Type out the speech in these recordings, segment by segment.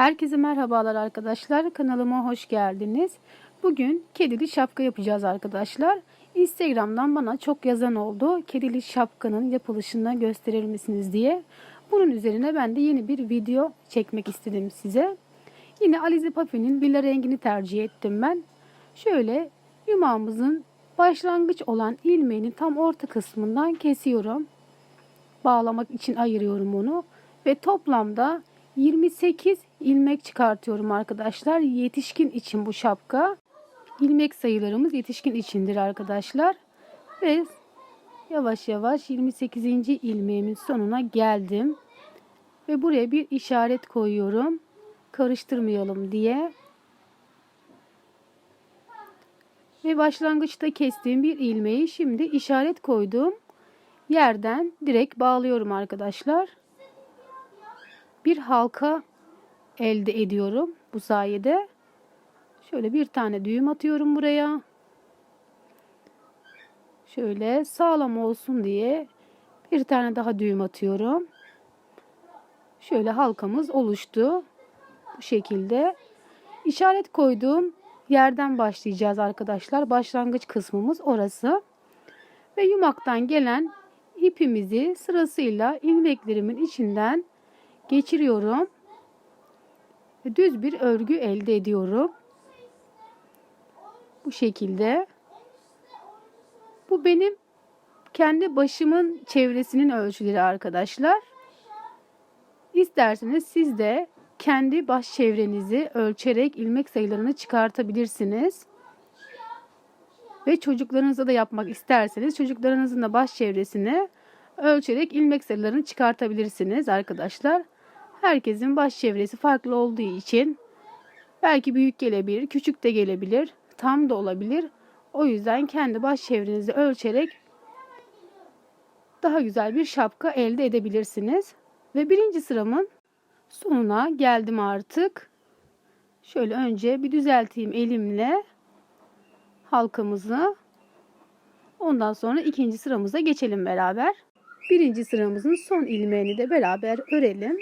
Herkese merhabalar arkadaşlar. Kanalıma hoş geldiniz. Bugün kedili şapka yapacağız arkadaşlar. Instagram'dan bana çok yazan oldu. Kedili şapkanın yapılışını gösterir misiniz diye. Bunun üzerine ben de yeni bir video çekmek istedim size. Yine Alize Papi'nin villa rengini tercih ettim ben. Şöyle yumağımızın başlangıç olan ilmeğinin tam orta kısmından kesiyorum. Bağlamak için ayırıyorum onu. Ve toplamda 28 ilmek çıkartıyorum arkadaşlar. Yetişkin için bu şapka. İlmek sayılarımız yetişkin içindir arkadaşlar. Ve yavaş yavaş 28. ilmeğimin sonuna geldim. Ve buraya bir işaret koyuyorum. Karıştırmayalım diye. Ve başlangıçta kestiğim bir ilmeği şimdi işaret koyduğum yerden direkt bağlıyorum arkadaşlar bir halka elde ediyorum bu sayede. Şöyle bir tane düğüm atıyorum buraya. Şöyle sağlam olsun diye bir tane daha düğüm atıyorum. Şöyle halkamız oluştu. Bu şekilde. İşaret koyduğum yerden başlayacağız arkadaşlar. Başlangıç kısmımız orası. Ve yumaktan gelen ipimizi sırasıyla ilmeklerimin içinden geçiriyorum. Düz bir örgü elde ediyorum. Bu şekilde. Bu benim kendi başımın çevresinin ölçüleri arkadaşlar. İsterseniz siz de kendi baş çevrenizi ölçerek ilmek sayılarını çıkartabilirsiniz. Ve çocuklarınıza da yapmak isterseniz çocuklarınızın da baş çevresini ölçerek ilmek sayılarını çıkartabilirsiniz arkadaşlar. Herkesin baş çevresi farklı olduğu için belki büyük gelebilir, küçük de gelebilir, tam da olabilir. O yüzden kendi baş çevrenizi ölçerek daha güzel bir şapka elde edebilirsiniz. Ve birinci sıramın sonuna geldim artık. Şöyle önce bir düzelteyim elimle halkamızı. Ondan sonra ikinci sıramıza geçelim beraber. Birinci sıramızın son ilmeğini de beraber örelim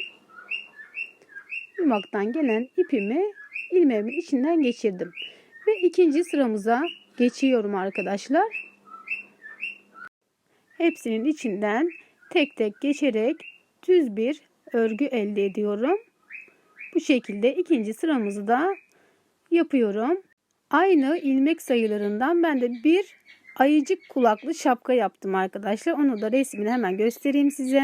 yumaktan gelen ipimi ilmeğimin içinden geçirdim. Ve ikinci sıramıza geçiyorum arkadaşlar. Hepsinin içinden tek tek geçerek düz bir örgü elde ediyorum. Bu şekilde ikinci sıramızı da yapıyorum. Aynı ilmek sayılarından ben de bir ayıcık kulaklı şapka yaptım arkadaşlar. Onu da resmini hemen göstereyim size.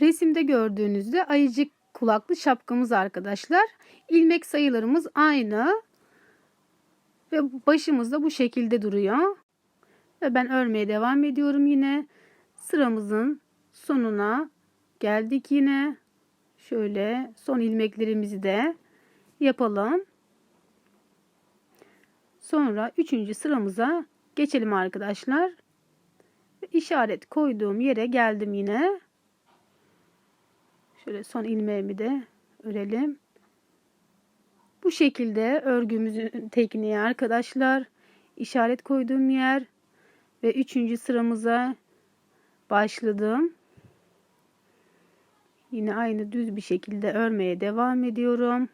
Resimde gördüğünüzde ayıcık kulaklı şapkamız arkadaşlar. İlmek sayılarımız aynı. Ve başımız da bu şekilde duruyor. Ve ben örmeye devam ediyorum yine. Sıramızın sonuna geldik yine. Şöyle son ilmeklerimizi de yapalım. Sonra üçüncü sıramıza geçelim arkadaşlar. İşaret koyduğum yere geldim yine. Şöyle son ilmeğimi de örelim. Bu şekilde örgümüzün tekniği arkadaşlar. işaret koyduğum yer ve üçüncü sıramıza başladım. Yine aynı düz bir şekilde örmeye devam ediyorum.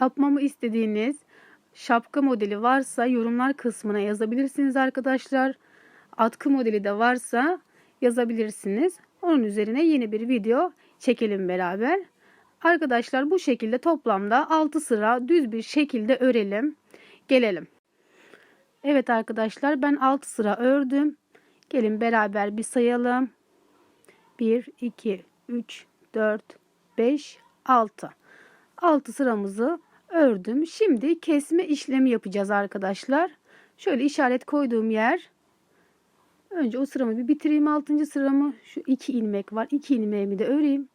Yapmamı istediğiniz şapka modeli varsa yorumlar kısmına yazabilirsiniz arkadaşlar. Atkı modeli de varsa yazabilirsiniz. Onun üzerine yeni bir video çekelim beraber. Arkadaşlar bu şekilde toplamda 6 sıra düz bir şekilde örelim. Gelelim. Evet arkadaşlar ben 6 sıra ördüm. Gelin beraber bir sayalım. 1, 2, 3, 4, 5, 6. 6 sıramızı ördüm. Şimdi kesme işlemi yapacağız arkadaşlar. Şöyle işaret koyduğum yer. Önce o sıramı bir bitireyim. 6. sıramı şu iki ilmek var. 2 ilmeğimi de öreyim.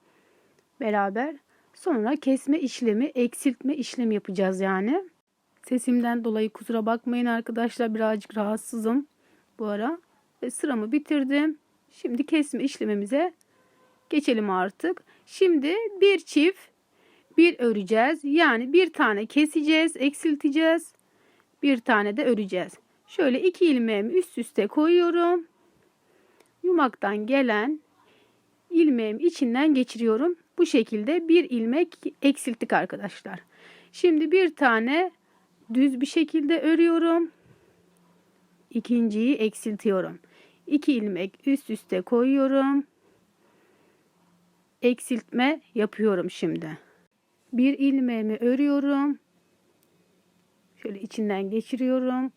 Beraber. Sonra kesme işlemi, eksiltme işlemi yapacağız yani. Sesimden dolayı kusura bakmayın arkadaşlar. Birazcık rahatsızım bu ara. Ve sıramı bitirdim. Şimdi kesme işlemimize geçelim artık. Şimdi bir çift bir öreceğiz. Yani bir tane keseceğiz, eksilteceğiz. Bir tane de öreceğiz. Şöyle iki ilmeğimi üst üste koyuyorum. Yumaktan gelen ilmeğimi içinden geçiriyorum. Bu şekilde bir ilmek eksilttik arkadaşlar. Şimdi bir tane düz bir şekilde örüyorum. İkinciyi eksiltiyorum. İki ilmek üst üste koyuyorum. Eksiltme yapıyorum şimdi. Bir ilmeğimi örüyorum. Şöyle içinden geçiriyorum.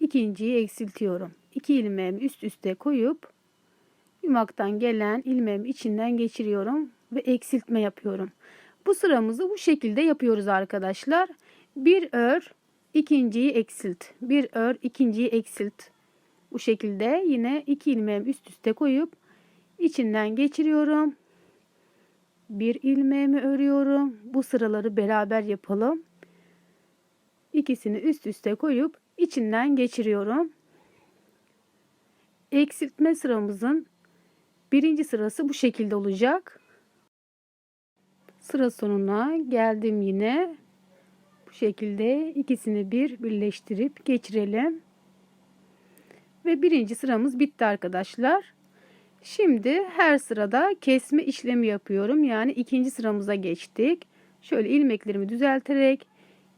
İkinciyi eksiltiyorum. İki ilmeğimi üst üste koyup yumaktan gelen ilmeğimi içinden geçiriyorum ve eksiltme yapıyorum. Bu sıramızı bu şekilde yapıyoruz arkadaşlar. Bir ör, ikinciyi eksilt. Bir ör, ikinciyi eksilt. Bu şekilde yine iki ilmeğimi üst üste koyup içinden geçiriyorum. Bir ilmeğimi örüyorum. Bu sıraları beraber yapalım. İkisini üst üste koyup içinden geçiriyorum. Eksiltme sıramızın birinci sırası bu şekilde olacak. Sıra sonuna geldim yine. Bu şekilde ikisini bir birleştirip geçirelim. Ve birinci sıramız bitti arkadaşlar. Şimdi her sırada kesme işlemi yapıyorum. Yani ikinci sıramıza geçtik. Şöyle ilmeklerimi düzelterek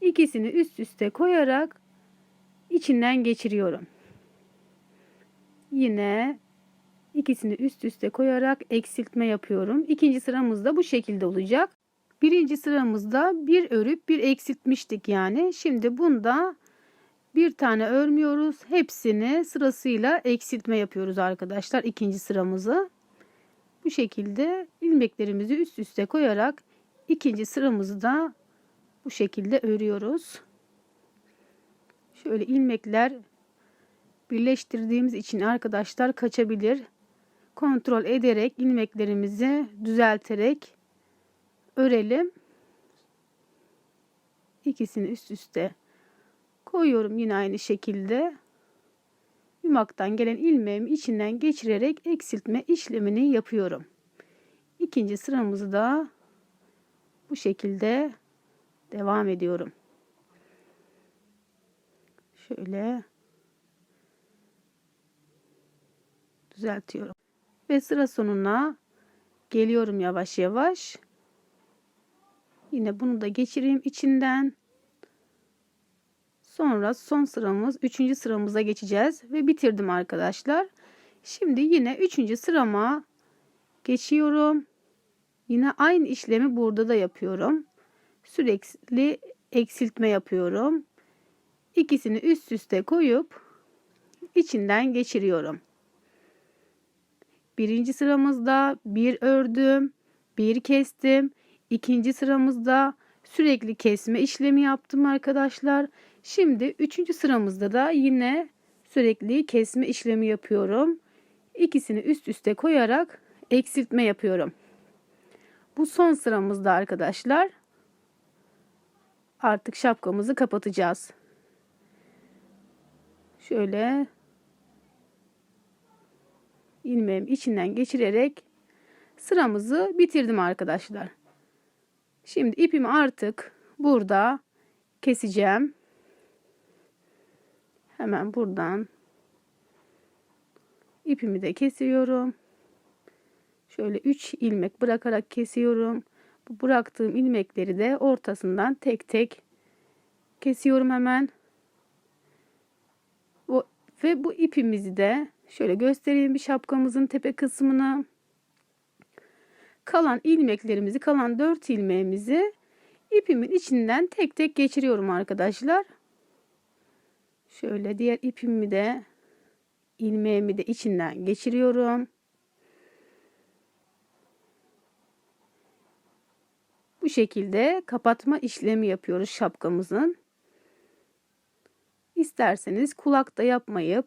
ikisini üst üste koyarak içinden geçiriyorum. Yine ikisini üst üste koyarak eksiltme yapıyorum. İkinci sıramız da bu şekilde olacak. Birinci sıramızda bir örüp bir eksiltmiştik yani. Şimdi bunda bir tane örmüyoruz. Hepsini sırasıyla eksiltme yapıyoruz arkadaşlar. ikinci sıramızı. Bu şekilde ilmeklerimizi üst üste koyarak ikinci sıramızı da bu şekilde örüyoruz. Şöyle ilmekler birleştirdiğimiz için arkadaşlar kaçabilir. Kontrol ederek ilmeklerimizi düzelterek örelim. İkisini üst üste koyuyorum yine aynı şekilde. Yumaktan gelen ilmeğimi içinden geçirerek eksiltme işlemini yapıyorum. İkinci sıramızı da bu şekilde devam ediyorum. Şöyle düzeltiyorum. Ve sıra sonuna geliyorum yavaş yavaş. Yine bunu da geçireyim içinden. Sonra son sıramız 3. sıramıza geçeceğiz ve bitirdim arkadaşlar. Şimdi yine 3. sırama geçiyorum. Yine aynı işlemi burada da yapıyorum. Sürekli eksiltme yapıyorum. İkisini üst üste koyup içinden geçiriyorum. Birinci sıramızda bir ördüm, bir kestim. İkinci sıramızda sürekli kesme işlemi yaptım arkadaşlar. Şimdi üçüncü sıramızda da yine sürekli kesme işlemi yapıyorum. İkisini üst üste koyarak eksiltme yapıyorum. Bu son sıramızda arkadaşlar. Artık şapkamızı kapatacağız. Şöyle ilmeğim içinden geçirerek sıramızı bitirdim arkadaşlar. Şimdi ipimi artık burada keseceğim. Hemen buradan ipimi de kesiyorum. Şöyle 3 ilmek bırakarak kesiyorum. Bu bıraktığım ilmekleri de ortasından tek tek kesiyorum hemen. Ve bu ipimizi de şöyle göstereyim bir şapkamızın tepe kısmını. Kalan ilmeklerimizi, kalan 4 ilmeğimizi ipimin içinden tek tek geçiriyorum arkadaşlar. Şöyle diğer ipimi de ilmeğimi de içinden geçiriyorum. Bu şekilde kapatma işlemi yapıyoruz şapkamızın. İsterseniz kulakta yapmayıp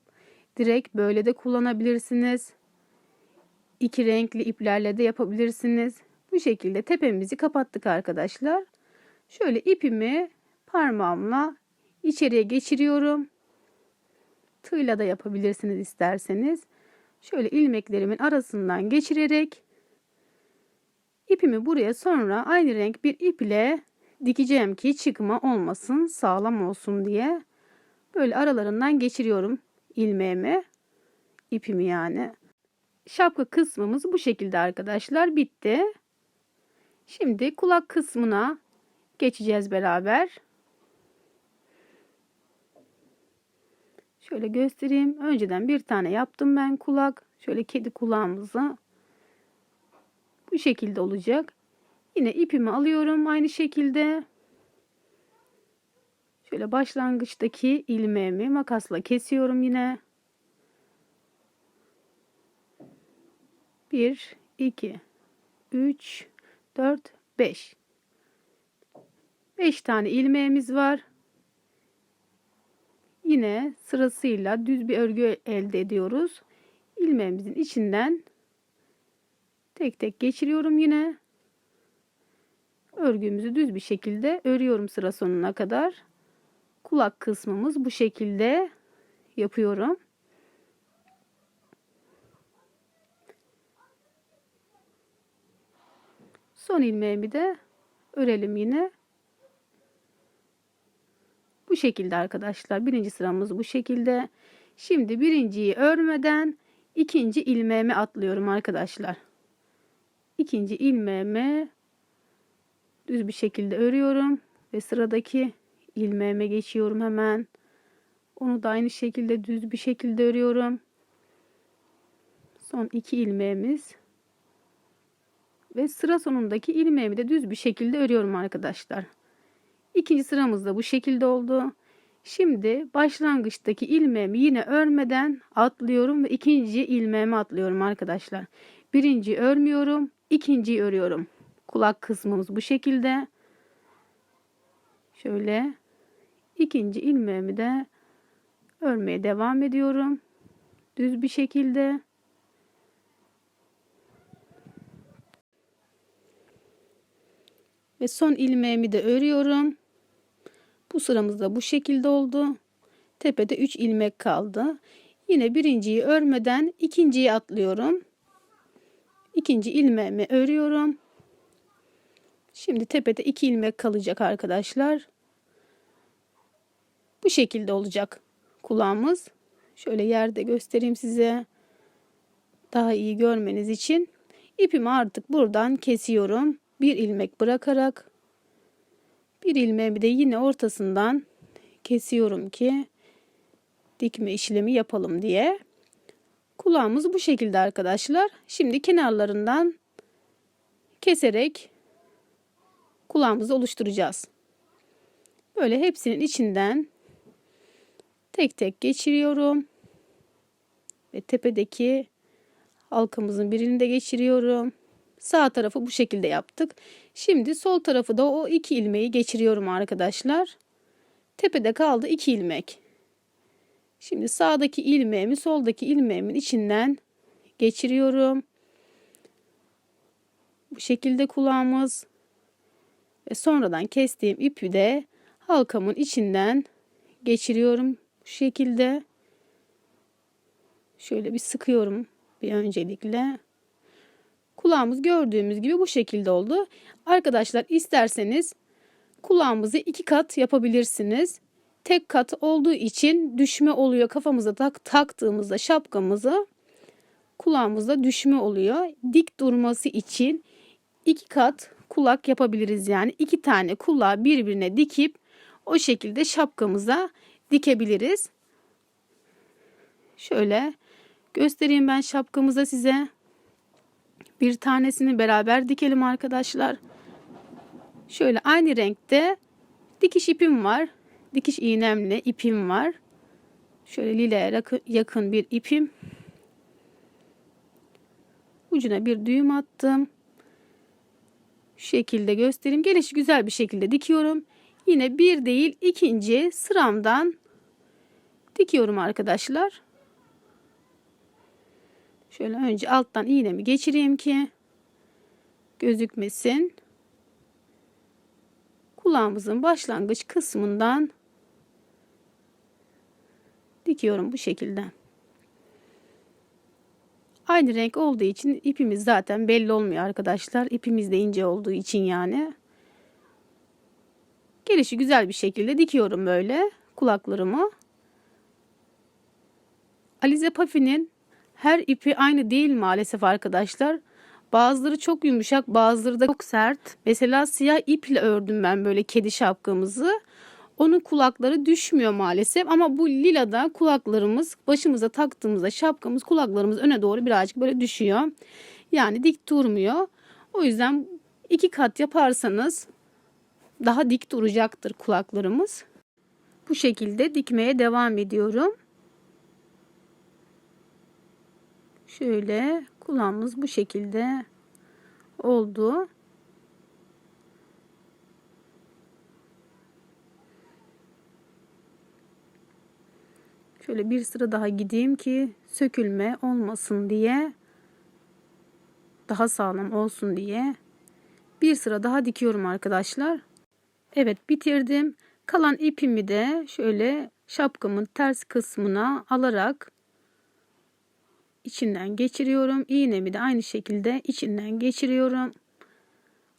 direkt böyle de kullanabilirsiniz. İki renkli iplerle de yapabilirsiniz. Bu şekilde tepemizi kapattık arkadaşlar. Şöyle ipimi parmağımla içeriye geçiriyorum. Tığla da yapabilirsiniz isterseniz. Şöyle ilmeklerimin arasından geçirerek ipimi buraya sonra aynı renk bir ip ile dikeceğim ki çıkma olmasın, sağlam olsun diye. Böyle aralarından geçiriyorum ilmeğimi. ipimi yani. Şapka kısmımız bu şekilde arkadaşlar. Bitti. Şimdi kulak kısmına geçeceğiz beraber. Şöyle göstereyim. Önceden bir tane yaptım ben kulak. Şöyle kedi kulağımızı. Bu şekilde olacak. Yine ipimi alıyorum aynı şekilde. Şöyle başlangıçtaki ilmeğimi makasla kesiyorum yine. 1 2 3 4 5 5 tane ilmeğimiz var. Yine sırasıyla düz bir örgü elde ediyoruz. İlmeğimizin içinden tek tek geçiriyorum yine. Örgümüzü düz bir şekilde örüyorum sıra sonuna kadar. Kulak kısmımız bu şekilde yapıyorum. Son ilmeğimi de örelim yine. Bu şekilde arkadaşlar. Birinci sıramız bu şekilde. Şimdi birinciyi örmeden ikinci ilmeğime atlıyorum arkadaşlar. İkinci ilmeğime düz bir şekilde örüyorum ve sıradaki ilmeğime geçiyorum hemen. Onu da aynı şekilde düz bir şekilde örüyorum. Son iki ilmeğimiz ve sıra sonundaki ilmeğimi de düz bir şekilde örüyorum arkadaşlar. İkinci sıramız da bu şekilde oldu. Şimdi başlangıçtaki ilmeğimi yine örmeden atlıyorum ve ikinci ilmeğimi atlıyorum arkadaşlar. Birinci örmüyorum, ikinciyi örüyorum. Kulak kısmımız bu şekilde. Şöyle ikinci ilmeğimi de örmeye devam ediyorum. Düz bir şekilde. Ve son ilmeğimi de örüyorum. Bu sıramızda bu şekilde oldu. Tepede 3 ilmek kaldı. Yine birinciyi örmeden ikinciyi atlıyorum. İkinci ilmeğimi örüyorum. Şimdi tepede 2 ilmek kalacak arkadaşlar. Bu şekilde olacak kulağımız. Şöyle yerde göstereyim size. Daha iyi görmeniz için. İpimi artık buradan kesiyorum. Bir ilmek bırakarak bir ilmeğimi de yine ortasından kesiyorum ki dikme işlemi yapalım diye. Kulağımız bu şekilde arkadaşlar. Şimdi kenarlarından keserek kulağımızı oluşturacağız. Böyle hepsinin içinden tek tek geçiriyorum. Ve tepedeki halkamızın birini de geçiriyorum. Sağ tarafı bu şekilde yaptık. Şimdi sol tarafı da o iki ilmeği geçiriyorum arkadaşlar. Tepede kaldı iki ilmek. Şimdi sağdaki ilmeğimi soldaki ilmeğimin içinden geçiriyorum. Bu şekilde kulağımız ve sonradan kestiğim ipi de halkamın içinden geçiriyorum. Bu şekilde şöyle bir sıkıyorum bir öncelikle. Kulağımız gördüğümüz gibi bu şekilde oldu. Arkadaşlar isterseniz kulağımızı iki kat yapabilirsiniz. Tek kat olduğu için düşme oluyor. Kafamıza tak, taktığımızda şapkamızı kulağımızda düşme oluyor. Dik durması için iki kat kulak yapabiliriz. Yani iki tane kulağı birbirine dikip o şekilde şapkamıza dikebiliriz. Şöyle göstereyim ben şapkamıza size. Bir tanesini beraber dikelim arkadaşlar. Şöyle aynı renkte dikiş ipim var. Dikiş iğnemli ipim var. Şöyle lileye yakın bir ipim. Ucuna bir düğüm attım. Şu şekilde göstereyim. Gelişi güzel bir şekilde dikiyorum. Yine bir değil ikinci sıramdan dikiyorum arkadaşlar. Şöyle önce alttan iğnemi geçireyim ki gözükmesin. Kulağımızın başlangıç kısmından dikiyorum bu şekilde. Aynı renk olduğu için ipimiz zaten belli olmuyor arkadaşlar. İpimiz de ince olduğu için yani. Gelişi güzel bir şekilde dikiyorum böyle kulaklarımı. Alize Puffy'nin her ipi aynı değil maalesef arkadaşlar. Bazıları çok yumuşak, bazıları da çok sert. Mesela siyah iple ördüm ben böyle kedi şapkamızı. Onun kulakları düşmüyor maalesef ama bu lilada kulaklarımız başımıza taktığımızda şapkamız kulaklarımız öne doğru birazcık böyle düşüyor. Yani dik durmuyor. O yüzden iki kat yaparsanız daha dik duracaktır kulaklarımız. Bu şekilde dikmeye devam ediyorum. Şöyle kulağımız bu şekilde oldu. Şöyle bir sıra daha gideyim ki sökülme olmasın diye daha sağlam olsun diye bir sıra daha dikiyorum arkadaşlar. Evet bitirdim. Kalan ipimi de şöyle şapkamın ters kısmına alarak içinden geçiriyorum. İğnemi de aynı şekilde içinden geçiriyorum.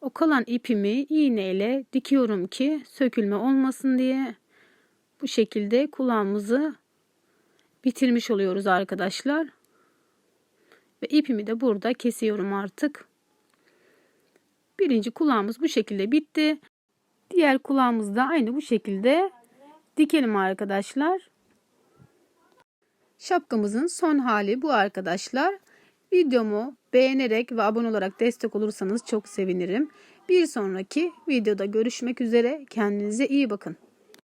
O kalan ipimi iğneyle dikiyorum ki sökülme olmasın diye. Bu şekilde kulağımızı bitirmiş oluyoruz arkadaşlar. Ve ipimi de burada kesiyorum artık. Birinci kulağımız bu şekilde bitti. Diğer kulağımız da aynı bu şekilde dikelim arkadaşlar. Şapkamızın son hali bu arkadaşlar. Videomu beğenerek ve abone olarak destek olursanız çok sevinirim. Bir sonraki videoda görüşmek üzere. Kendinize iyi bakın.